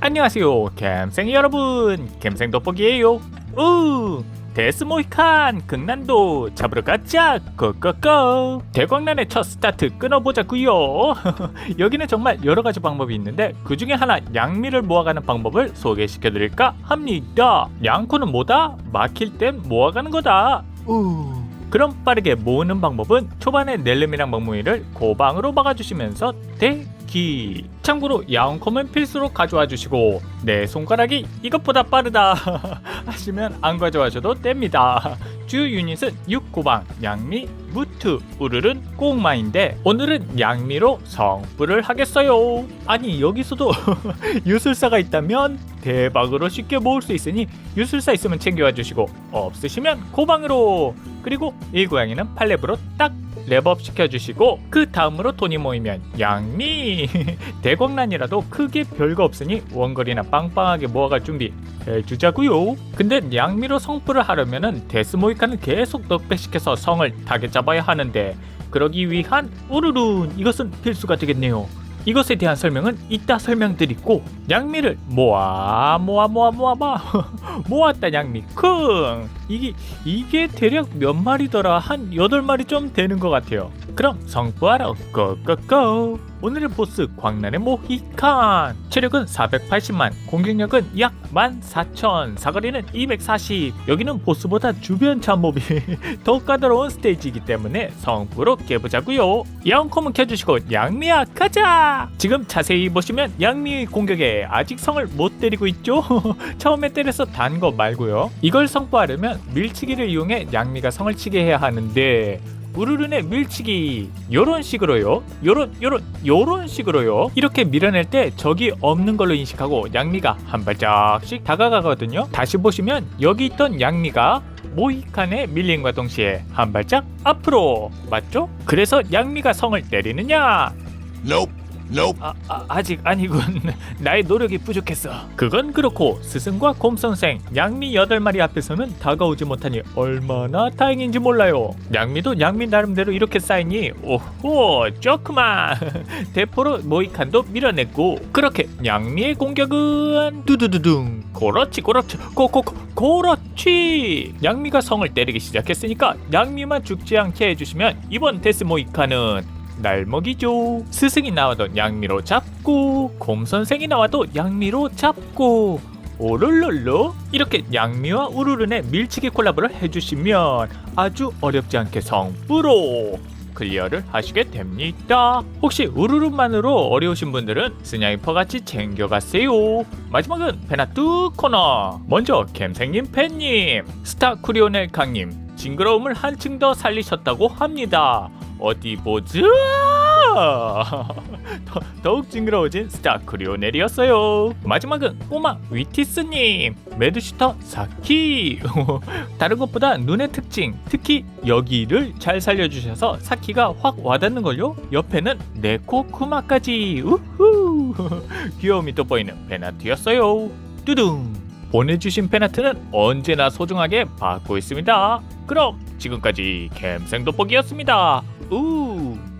안녕하세요 캠생 여러분. 캠생 돋보기예요. 우 데스모이칸 극난도 잡으러 가자. 고고고. 대광란의 첫 스타트 끊어보자구요. 여기는 정말 여러가지 방법이 있는데 그 중에 하나 양미를 모아가는 방법을 소개시켜드릴까 합니다. 양코는 뭐다? 막힐 땐 모아가는 거다. 우. 그럼 빠르게 모으는 방법은 초반에 넬름이랑 멍뭉이를 고방으로 막아주시면서 대 기 참고로 야옹컴은 필수로 가져와 주시고 내 손가락이 이것보다 빠르다 하시면 안 가져와셔도 됩니다. 주 유닛은 6고방, 양미, 무트, 우르른, 꼬마인데 오늘은 양미로 성불을 하겠어요. 아니 여기서도 유술사가 있다면 대박으로 쉽게 모을 수 있으니 유술사 있으면 챙겨와 주시고 없으시면 고방으로. 그리고 이 고양이는 8렙으로 딱 랩업 시켜주시고 그 다음으로 돈이 모이면 양미! 대광란이라도 크게 별거 없으니 원거리나 빵빵하게 모아갈 준비 해주자고요. 근데 양미로 성불을 하려면은 데스모이칸을 계속 넉백시켜서 성을 타겟 잡아야 하는데 그러기 위한 우르룬! 이것은 필수가 되겠네요 이것에 대한 설명은 이따 설명드리고 양미를 모아 모아 모아 모아 모아 모았다 양미. 쿵! 이게 이게 대략 몇 마리더라? 한 8마리 좀 되는 것 같아요. 그럼 성부하러 고고고 오늘의 보스 광란의 모히칸. 체력은 480만 공격력은 약 14,000 사거리는 240 여기는 보스보다 주변 잡몹이 더 까다로운 스테이지이기 때문에 성부로 깨보자고요. 야옹컴은 켜주시고 양미야 가자! 지금 자세히 보시면 양미의 공격에 아직 성을 못 때리고 있죠? 처음에 때려서 단 거 말고요. 이걸 성부하려면 밀치기를 이용해 양미가 성을 치게 해야 하는데 우르른의 밀치기. 요런 식으로요. 요런 요런 요런 식으로요. 이렇게 밀어낼 때 적이 없는 걸로 인식하고 양미가 한 발짝씩 다가가거든요. 다시 보시면 여기 있던 양미가 모히칸에 밀림과 동시에 한 발짝 앞으로. 맞죠? 그래서 양미가 성을 때리느냐? Nope. Nope. 아, 아, 아 직 아니군. 나의 노력이 부족했어. 그건 그렇고 스승과 곰 선생 양미 8마리 앞에서는 다가오지 못하니 얼마나 다행인지 몰라요. 양미도 양미 나름대로 이렇게 쌓이니 오호 쪼크만 대포로 모이칸도 밀어냈고 그렇게 양미의 공격은 두두두둥 그렇지 그렇지 고고 그렇지 양미가 성을 때리기 시작했으니까 양미만 죽지 않게 해주시면 이번 데스 모이칸은 날 먹이죠. 스승이 나와도 양미로 잡고 곰 선생이 나와도 양미로 잡고 오를롤로 이렇게 양미와 우르른의 밀치기 콜라보를 해주시면 아주 어렵지 않게 성부로 클리어를 하시게 됩니다. 혹시 우르른만으로 어려우신 분들은 스나이퍼 같이 챙겨가세요. 마지막은 페나뚜 코너. 먼저 캠생님 팬님, 스타 쿠리오넬 강님 징그러움을 한층 더 살리셨다고 합니다. 어디 보자. 더, 더욱 징그러워진 스타 크리오넬이었어요. 마지막은 꼬마 위티스님, 매드슈터 사키. 다른 것보다 눈의 특징, 특히 여기를 잘 살려주셔서 사키가 확 와닿는 걸요. 옆에는 네코 쿠마까지. 우후. 귀여움이 돋보이는 페나트였어요. 뚜둥. 보내주신 페나트는 언제나 소중하게 받고 있습니다. 그럼 지금까지 캠생 돋보기였습니다. 우.